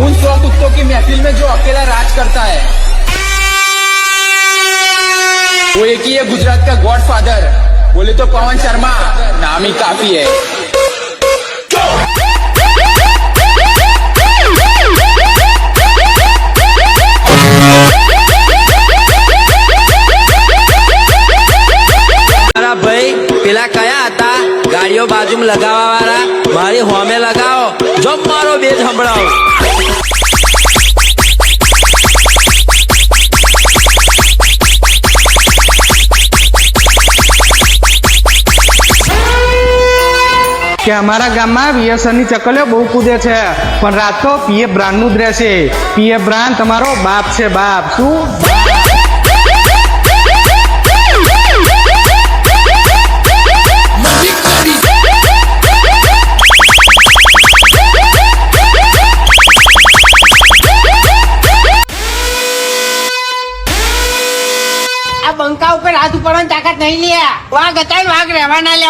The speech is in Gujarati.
उन सौ कुत्तों की महफिल में जो अकेला राज करता है, वो एक ही है गुजरात का गॉड फादर बोले तो पवन शर्मा, नाम ही काफ़ी है। ગાડીઓ બાજુમાં લગાવવા વાળા મારી હોમે લગાવો, જો મારો બેજ સંભળાવો. કે અમારા ગામમાં વિયસરની ચકલીઓ બહુ કૂદે છે. પણ રાત તો પીએ બ્રાન્ડનું જ રહેશે. પીએ બ્રાન્ડ તમારો બાપ છે બાપ. શું? આ બંકા ઉપર હાથ ઉપાડવાની તાકાત નહીં લે. વાઘ હતા વાઘ વાઘ રહેવાના લે